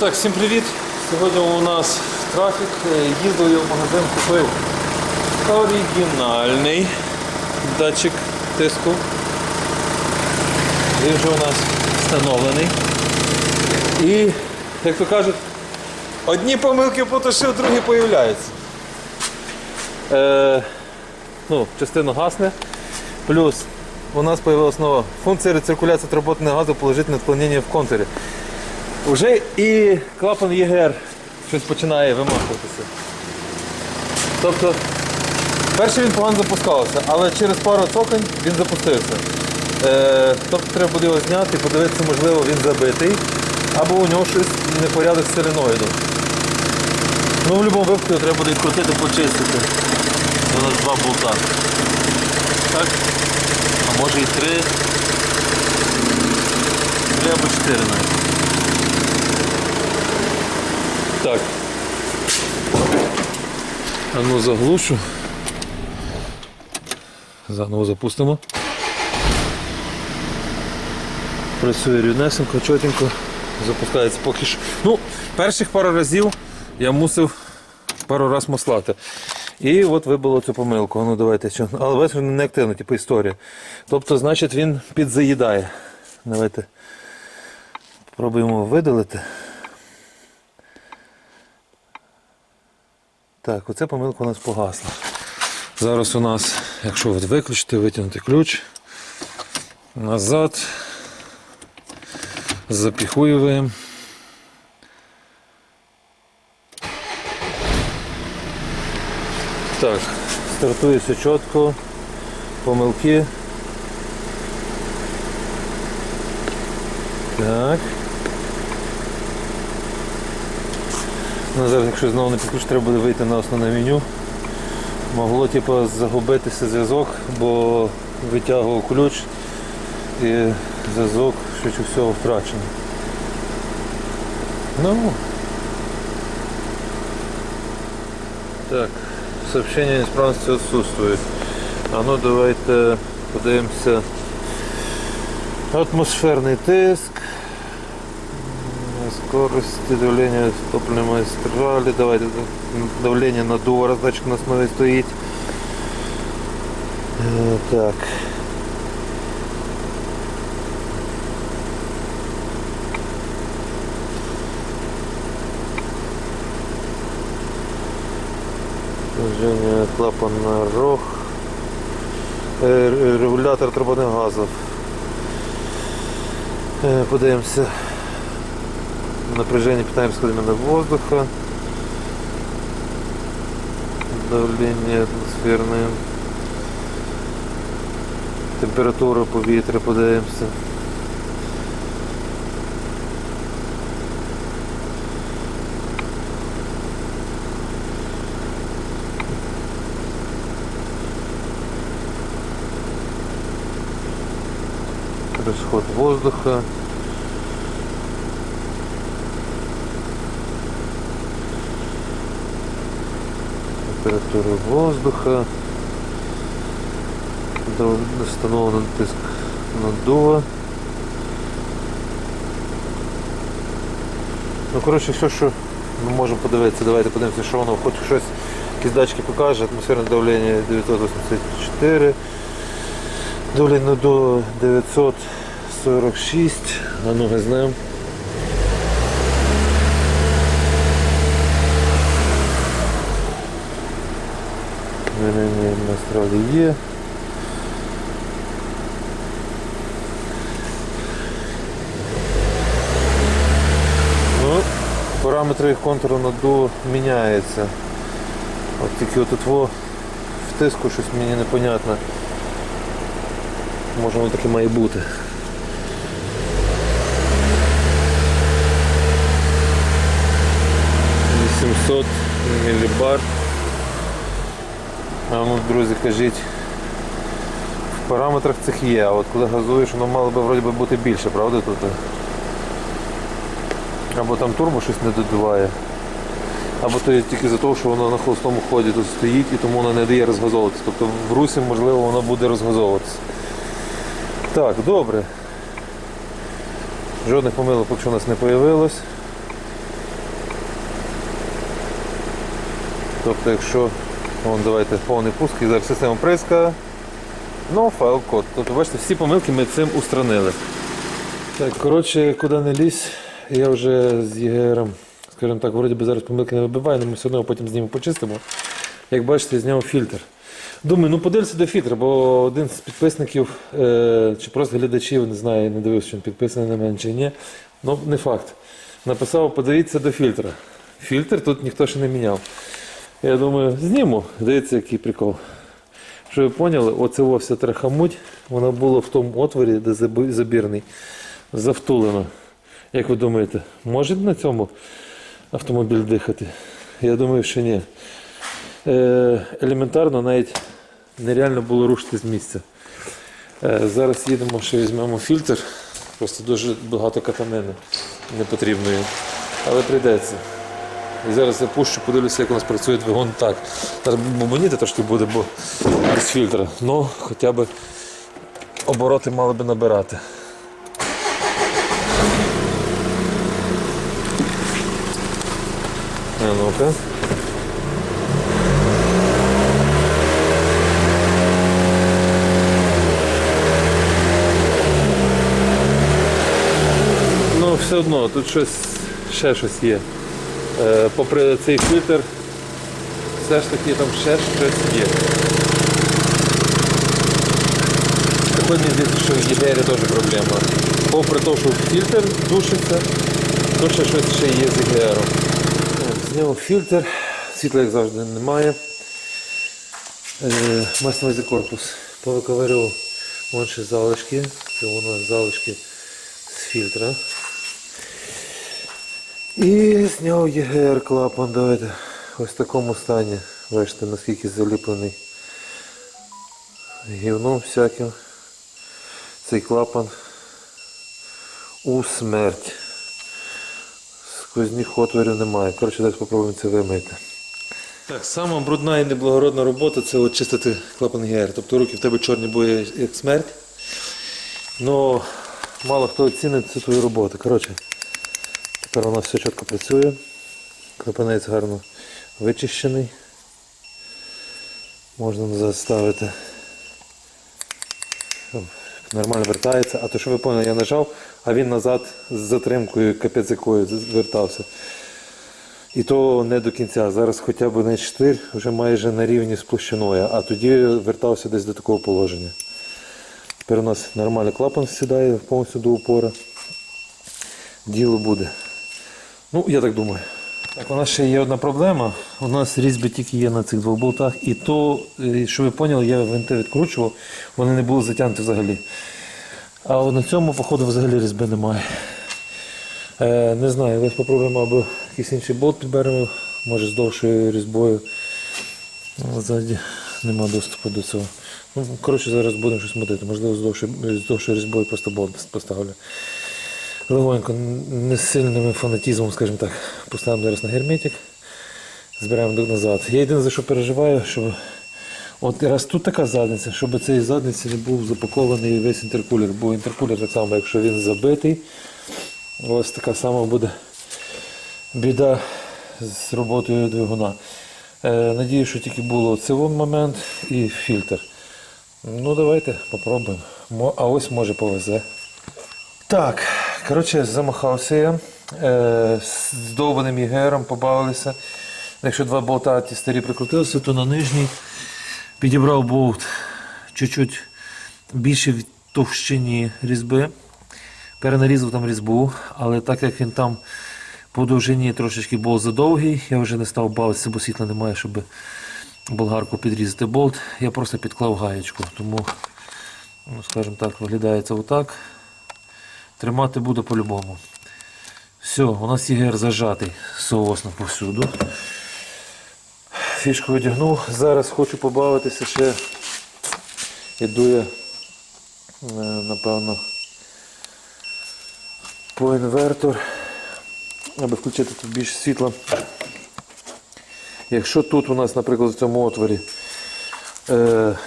Так, всім привіт! Сьогодні у нас трафік. Е, Їздив я в магазин, купив оригінальний датчик тиску. Він вже у нас встановлений. І, як то кажуть, одні помилки потушив, другі появляються. Е, ну, частина гасне. Плюс у нас появилась нова функція рециркуляції отработанного газу положительне відклонення в контурі. Уже і клапан ЄГР щось починає вимахуватися. Тобто, перший він погано запускався, але через пару цокань він запустився. Е, тобто треба буде його зняти, подивитися, можливо, він забитий, або у нього щось непорядок з соленоїдом. Ну, в будь-якому випадку треба буде відкрутити, почистити. У нас два болта. Так? А може і три. Три або чотири навіть. Так. А ну заглушу. Заново запустимо. Працює рівнесенько, чотенько, запускається поки що. Ну, перших пару разів я мусив пару раз маслати. І от вибило цю помилку. Ну давайте що. Але він не активно, типу історія. Тобто, значить, він підзаїдає. Давайте спробуємо видалити. Так, оця помилка у нас погасла. Зараз у нас, якщо виключити, витягнути ключ назад, запіхуємо. Так, стартує чітко, помилки. Так. Ну, зараз, якщо знову не підключити, треба буде вийти на основне меню. Могло типу, загубитися зв'язок, бо витягував ключ і зв'язок швидше всього втрачений. Ну. Так, сообщение неисправности отсутствует. А ну давайте подивимося. Атмосферний тиск. Скорости давления топливной магистрали. Давайте давление надува раздатчик на основе стоит. Э, Так. Движение клапан на рог. Е, Регулятор отработных газов. Е, Подивимося. Напряжение питания расходимого воздуха. Давление атмосферное. Температура повітря подивимося. Расход воздуха. Температуру воздуха, встановлений тиск наддува. Ну, коротше, все, що ми можемо подивитися, давайте подивимося, що воно, хоч щось, якісь датчики покаже, атмосферне давлення 984, давлення до 946, а ну знаємо. Вирівнює настрої є. Ну, параметри контуру наду міняються. От тільки от во в тиску щось мені непонятно. Може воно таке має бути. Вісімсот мілібар. А ну, друзі, кажіть, в параметрах цих є, а от коли газуєш, воно мало би вроді би бути більше, правда тут? Або там турбо щось не додуває, або то тільки за того, що воно на холостому ході тут стоїть і тому воно не дає розгазовуватися. Тобто в русі, можливо, воно буде розгазовуватися. Так, добре. Жодних помилок, якщо у нас не появилось. Тобто, якщо вон, давайте повний пуск і зараз система приска, ну файл код. Тобто, бачите, всі помилки ми цим устранили. Так, коротше, куди не лізь, я вже з ЄГРом, скажімо так, вроді би зараз помилки не вибиваю, але ми все одно потім з ними почистимо. Як бачите, зняв фільтр. Думаю, ну подивися до фільтра, бо один з підписників е, чи просто глядачів, не знаю, не дивився, чи він підписаний на мене чи ні. Ну, не факт. Написав, подивіться до фільтра. Фільтр тут ніхто ще не міняв. Я думаю, зніму. Дивіться, який прикол. Щоб ви поняли, оце во трахамуть, воно було в тому отворі, де забірний, завтулено. Як ви думаєте, може на цьому автомобіль дихати? Я думаю, що ні. Е, елементарно навіть нереально було рушити з місця. Е, зараз їдемо, ще візьмемо фільтр. Просто дуже багато катанини непотрібної. Але прийдеться. І зараз запущу, подивлюся, як у нас працює двигун так. Зараз бубоніти трошки буде, бо без фільтра. Ну, хоча б обороти мали би набирати. А ну-ка. Ну, все одно, тут щось, ще щось є. Е, попри цей фільтр, все ж таки там ще щось є. Мені здається, що в ЄГРі теж проблема. Попри те, що фільтр душиться, то ще щось ще є з ЄГРом. Зняв фільтр, світла як завжди немає. Е, Масляний за корпус. Повиковирював ще залишки. Це воно залишки з фільтра. І зняв ЄГР клапан, давайте. Ось в такому стані. Бачите, наскільки заліплений гівном всяким. Цей клапан у смерть. Сквозних отворів немає. Коротше, давайте спробуємо це вимити. Так, сама брудна і неблагородна робота це от чистити клапан ГР. Тобто руки в тебе чорні бої як смерть. Но мало хто оцінить цю твою роботу. Коротше, тепер нас все чітко працює. Клапанець гарно вичищений. Можна назад ставити. Нормально вертається. А то що ви поняли, я нажав, а він назад з затримкою, капець якою звертався. І то не до кінця. Зараз хоча б не штир вже майже на рівні з площиною, а тоді вертався десь до такого положення. Тепер у нас нормальний клапан сідає повністю до упора. Діло буде. Ну, я так думаю. Так, у нас ще є одна проблема. У нас різьби тільки є на цих двох болтах. І то, е, що ви поняли, я винти відкручував, вони не були затягнуті взагалі. А на цьому, походу, взагалі різьби немає. Е, не знаю, десь попробуємо або якийсь інший болт підберемо, може з довшою різьбою. Але ззаді нема доступу до цього. Ну, коротше, зараз будемо щось мотити. Можливо, з довшою, з довшою різьбою просто болт поставлю. Легонько, не з сильним фанатізмом, скажімо так, поставимо зараз на герметик, збираємо назад. Я єдине за що переживаю, щоб от раз тут така задниця, щоб цей задниці не був запакований весь інтеркулер, бо інтеркулер так само, якщо він забитий, ось така сама буде біда з роботою двигуна. Е, надію, що тільки було цей момент і фільтр. Ну давайте попробуємо. А ось може повезе. Так, коротше, замахався я. Е, з довбаним ігером побавилися. Якщо два болта ті старі прикрутилися, то на нижній підібрав болт чуть-чуть більше в товщині різьби. Перенарізав там різьбу, але так як він там по довжині трошечки болт задовгий, я вже не став бавитися, бо світла немає, щоб болгарку підрізати болт. Я просто підклав гаєчку. Тому, ну, скажімо так, виглядає це отак. Тримати буду по-любому. Все, у нас ігер зажатий соосно повсюду. Фішку одягнув. Зараз хочу побавитися ще. Іду я, е, напевно, по інвертор, аби включити тут більше світла. Якщо тут у нас, наприклад, в цьому отворі. Е,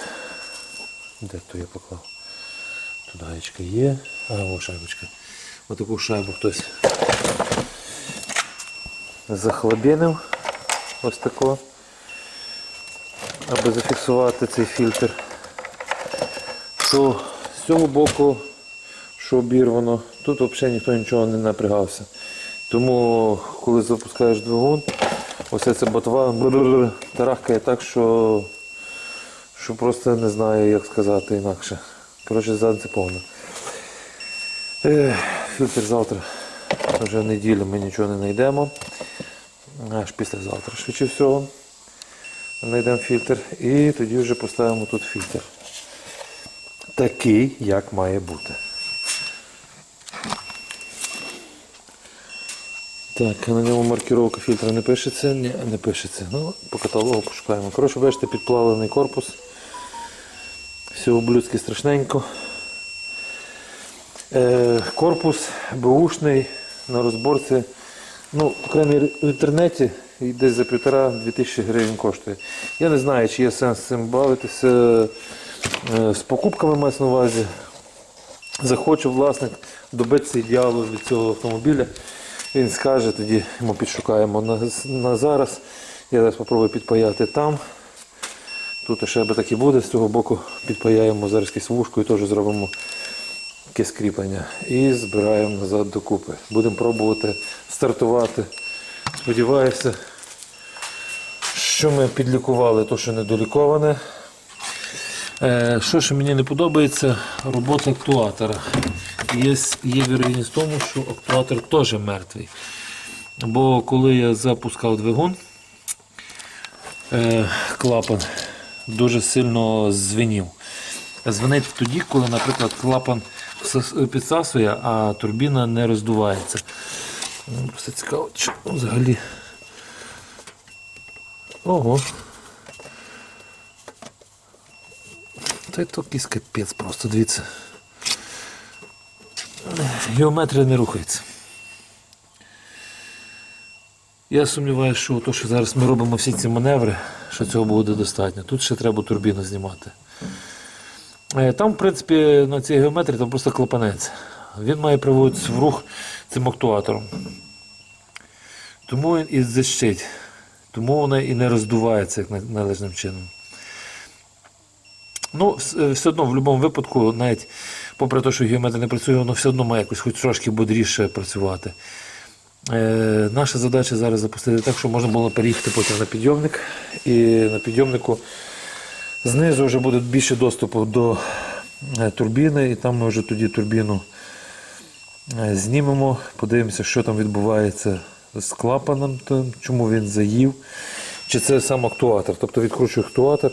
де то я поклав? Тут гаєчка є. А, о, шайбочка. Отаку шайбу хтось захлобінив. Ось тако. аби зафіксувати цей фільтр. То з цього боку, що обірвано, тут взагалі ніхто нічого не напрягався. Тому, коли запускаєш двигун, оце ця ботва тарахкає так, що, що просто не знаю, як сказати інакше. Коротше, задниця повна. Фільтр завтра. Вже неділю ми нічого не знайдемо. Аж післязавтра, швидше всього. Знайдемо фільтр і тоді вже поставимо тут фільтр. Такий, як має бути. Так, на ньому маркировка фільтра не пишеться? Ні, не пишеться. Ну, по каталогу пошукаємо. Коротше, бачите, підплавлений корпус. Все ублюдськи страшненько. Е, корпус бушний на розборці. Ну, мірі, в інтернеті десь за півтора-дві тисячі гривень коштує. Я не знаю, чи є сенс цим бавитися. Е, з покупками мається на увазі. Захоче власник добитися ідеалу від цього автомобіля. Він скаже, тоді ми підшукаємо на, на зараз. Я зараз спробую підпаяти там. Тут ще би так і буде, з цього боку підпаяємо зараз якусь вушку і теж зробимо якесь кріплення. І збираємо назад докупи. Будемо пробувати стартувати. Сподіваюся, що ми підлікували те, що недоліковане. Е, Що ще мені не подобається, робота актуатора. Є, є вірогідність в тому, що актуатор теж мертвий. Бо коли я запускав двигун, е, клапан дуже сильно звенів. Звенить тоді, коли, наприклад, клапан підсасує, а турбіна не роздувається. Просто цікаво, що взагалі. Ого. Та то якийсь капець просто, дивіться. Геометрія не рухається. Я сумніваюся, що то, що зараз ми робимо всі ці маневри, що цього буде достатньо. Тут ще треба турбіну знімати. Е, Там, в принципі, на цій геометрії там просто клапанець. Він має приводитися в рух цим актуатором. Тому він і защить. Тому вона і не роздувається як належним чином. Ну, е, все одно в будь-якому випадку, навіть попри те, що геометрія не працює, воно все одно має якось хоч трошки бодріше працювати. Е, наша задача зараз запустити так, щоб можна було переїхати потім на підйомник. І на підйомнику знизу вже буде більше доступу до е, турбіни, і там ми вже тоді турбіну е, знімемо, подивимося, що там відбувається з клапаном, чому він заїв, чи це сам актуатор. Тобто відкручую актуатор,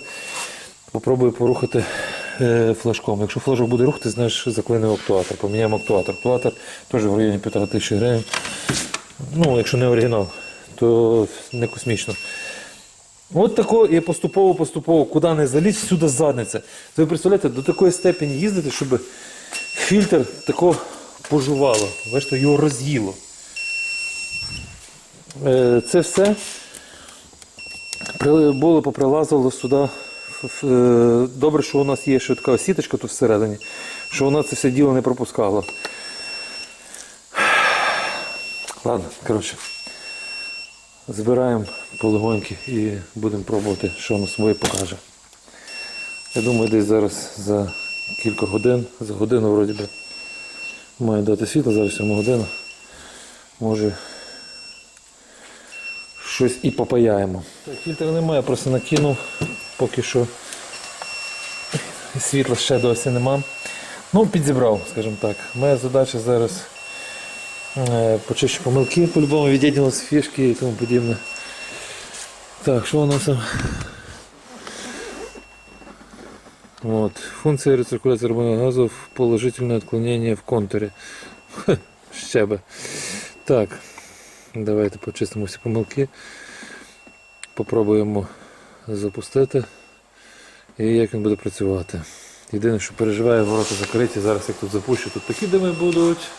попробую порухати флажком. Якщо флажок буде рухати, знаєш, заклинив актуатор. Поміняємо актуатор. Актуатор теж в районі 1500 гривень. Ну, якщо не оригінал, то не космічно. От тако і поступово-поступово, куди не залізь, всюди задниця. Ви представляєте, до такої степені їздити, щоб фільтр тако пожувало. Бачите, його роз'їло. Е, Це все було поприлазило сюди. Е, Добре, що у нас є ще така сіточка тут всередині, що вона це все діло не пропускала. Ладно, коротше. Збираємо полегоньки і будемо пробувати, що воно своє покаже. Я думаю, десь зараз за кілька годин, за годину вроді би, має дати світло, зараз 7 година. Може щось і попаяємо. Фільтра немає, просто накинув, поки що світла ще досі нема. Ну, підзібрав, скажімо так. Моя задача зараз Почищу помилки, по-любому з фішки і тому подібне. Так, що у нас там? Вот. Функция рециркуляции рыбного газа в положительное отклонение в контуре. Хе, Ще би. Так, давайте почистимо всі помилки. Попробуємо запустити. І як він буде працювати. Єдине, що переживаю, ворота закриті. Зараз як тут запущу, тут такі дими будуть.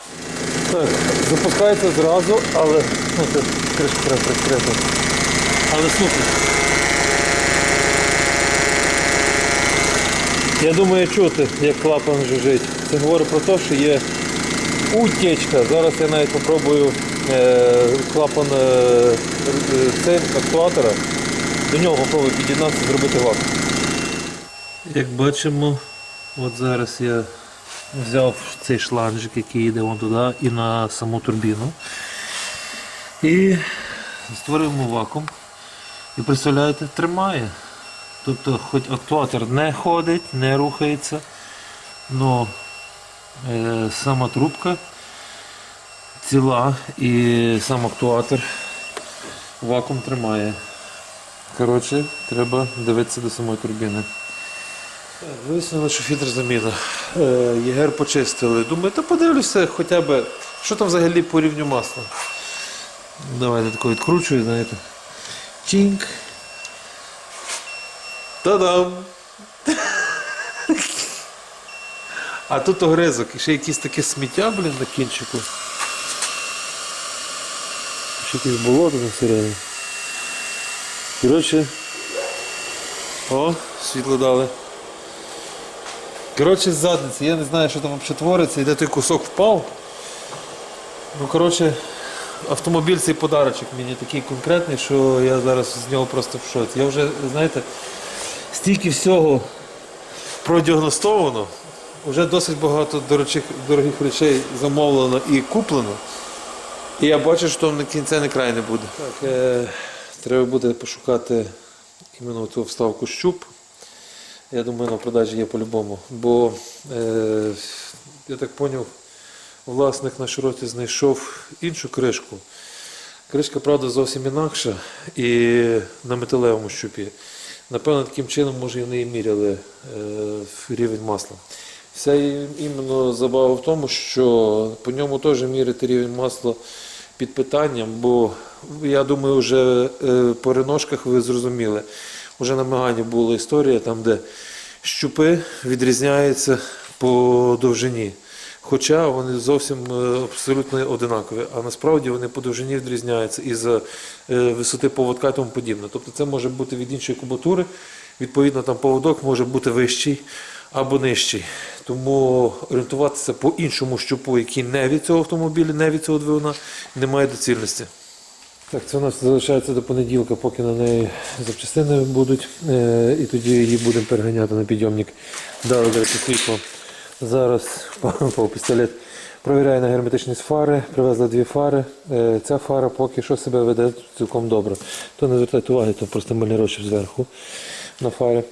Так, запускається зразу, але ну, кришку треба прикрити. Але слухай. Я думаю чути, як клапан жужить. Це говорить про те, що є утечка. Зараз я навіть попробую е, клапан е, цей актуатора до нього попробую під'єднатися, зробити вакуум. Як бачимо, от зараз я взяв цей шланжик, який йде вон туди, і на саму турбіну. І створюємо вакуум. І представляєте, тримає. Тобто хоч актуатор не ходить, не рухається, але е, сама трубка ціла і сам актуатор вакуум тримає. Коротше, треба дивитися до самої турбіни. Вияснили, що фільтр заміна. Е, ЄГР почистили. Думаю, та подивлюся хоча б, що там взагалі по рівню масла. Давайте тако відкручую, знаєте. Чінк. Та-дам! А тут огризок, і ще якісь таке сміття, блін, на кінчику. Ще якесь болото на середині. Коротше. О, світло дали. Коротше, з задниці, я не знаю, що там взагалі твориться, і де той кусок впав. Ну, коротше, автомобіль цей подарочок мені такий конкретний, що я зараз з нього просто в шоці. Я вже, знаєте, стільки всього продіагностовано, вже досить багато дорогих, дорогих речей замовлено і куплено. І я бачу, що на кінця не край не буде. Так, е, треба буде пошукати іменно цю вставку щуп. Я думаю, на продажі є по-любому. Бо е, я так зрозумів, власник на широті знайшов іншу кришку. Кришка, правда, зовсім інакша і на металевому щупі. Напевно, таким чином, може, і і міряли е, рівень масла. Вся іменно забава в тому, що по ньому теж міряти рівень масла під питанням, бо я думаю, вже е, по реношках ви зрозуміли. Уже на Мегані була історія, там, де щупи відрізняються по довжині. Хоча вони зовсім е, абсолютно одинакові, а насправді вони по довжині відрізняються із е, висоти поводка і тому подібне. Тобто це може бути від іншої кубатури, відповідно, там поводок може бути вищий або нижчий. Тому орієнтуватися по іншому щупу, який не від цього автомобіля, не від цього двигуна, немає доцільності. Так, це у нас залишається до понеділка, поки на неї запчастини будуть, е, і тоді її будемо переганяти на підйомник. Дали до світло. Зараз впав пістолет. Провіряю на герметичність фари, привезли дві фари. Е, Ця фара поки що себе веде цілком добре. То не звертайте уваги, то просто мильний розчіп зверху на фарі.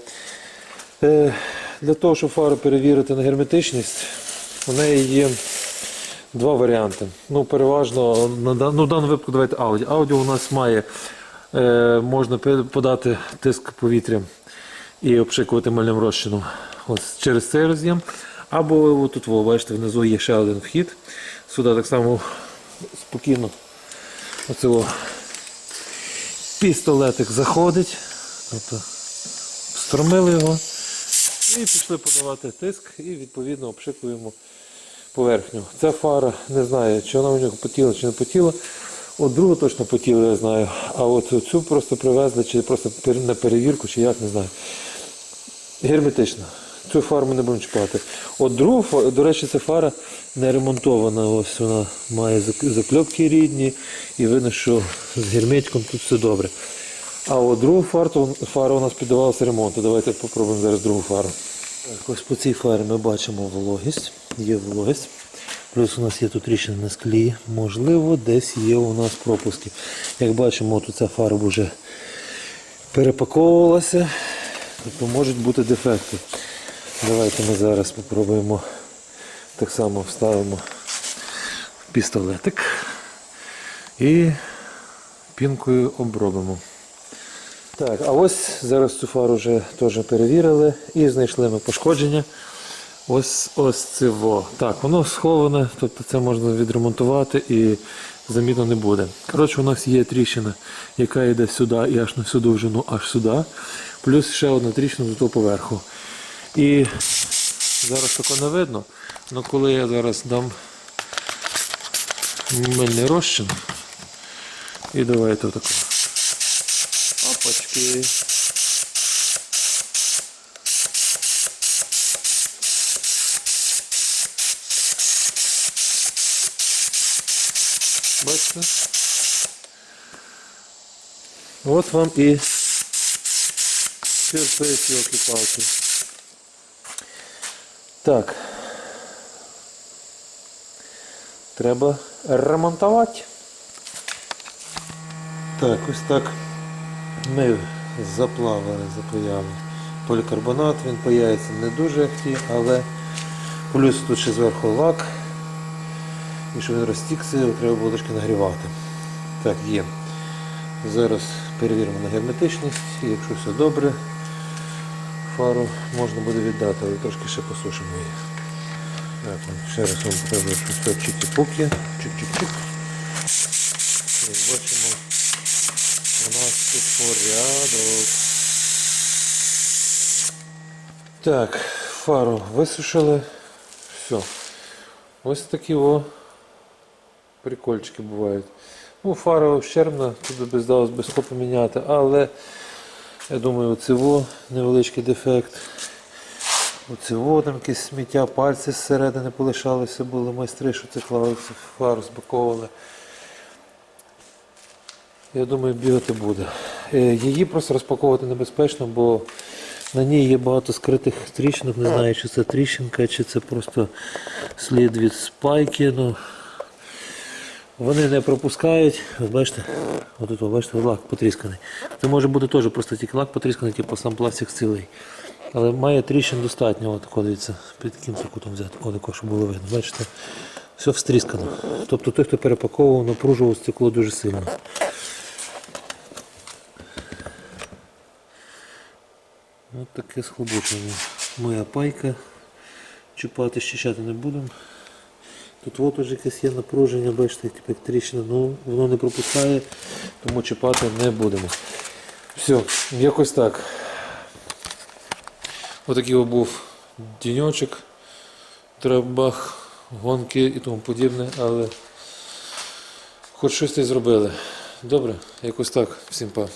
Е, Для того, щоб фару перевірити на герметичність, у неї є два варіанти. Ну, переважно, на, ну, в даному випадку давайте Audi. Audi у нас має, е, можна подати тиск повітря і обшикувати мильним розчином ось через цей роз'єм. Або тут, ви бачите, внизу є ще один вхід. Сюди так само спокійно оцього пістолетик заходить. Тобто встромили його і пішли подавати тиск і відповідно обшикуємо поверхню. Ця фара не знаю, чи вона у нього потіла, чи не потіла. От другу точно потіла, я знаю. А от цю просто привезли, чи просто на перевірку, чи як, не знаю. Герметична. Цю фару ми не будемо чіпати. От другу, до речі, ця фара не ремонтована. Ось вона має закльопки рідні, і видно, що з герметиком тут все добре. А от другу фару, фара у нас піддавалася ремонту. Давайте попробуємо зараз другу фару. Так, ось по цій фарі ми бачимо вологість. Є вологість. Плюс у нас є тут тріщини на склі. Можливо, десь є у нас пропуски. Як бачимо, тут ця фарба вже перепаковувалася. Тобто можуть бути дефекти. Давайте ми зараз спробуємо так само вставимо пістолетик і пінкою обробимо. Так, а ось зараз цю фару вже теж перевірили і знайшли ми пошкодження. Ось ось цього. Так, воно сховане, тобто це можна відремонтувати і замітно не буде. Коротше, у нас є тріщина, яка йде сюди і аж на всю довжину, аж сюди. Плюс ще одна тріщина до того поверху. І зараз тако не видно, але коли я зараз дам мильний розчин, і давайте отако. Опачки. Бачите? От вам і Терпець, йолки-палки. Так. Треба ремонтувати. Так, ось так. Ми заплавили, запаяли полікарбонат, він паяється не дуже як але плюс тут ще зверху лак. І щоб він розтікся, його треба було трошки нагрівати. Так, є. Зараз перевіримо на герметичність, і якщо все добре, фару можна буде віддати, але трошки ще посушимо її. Так, ну, ще раз вам потрібно щось чики-пуки, чик-чик-чик. Бачимо, порядок. Так, фару висушили. Все. Ось такі о прикольчики бувають. Ну, фара ущербна, тут би здалося би скло поміняти, але я думаю, оцево невеличкий дефект. Оцево там якесь сміття, пальці зсередини полишалися, були майстри, що це клали, фару збаковували. Я думаю, бігати буде. Е, Її просто розпаковувати небезпечно, бо на ній є багато скритих тріщинок. Не знаю, чи це тріщинка, чи це просто слід від спайки. Ну, вони не пропускають. Бачите, ви бачите, лак потрісканий. Це може бути теж просто тільки лак потрісканий, типу сам пластик цілий. Але має тріщин достатньо, от, такого, дивіться, під яким кутом взяти, такого, щоб було видно. Бачите, все встріскано. Тобто той, хто перепаковував, напружував стекло дуже сильно. Таке схлоботлення. Моя пайка. Чіпати, щищати не будемо. Тут от уже якесь є напруження, бачите, як тріщина, ну воно не пропускає, тому чіпати не будемо. Все, якось так. Отакий от був діньочок, трабах, гонки і тому подібне, але хоч щось зробили. Добре, якось так. Всім па.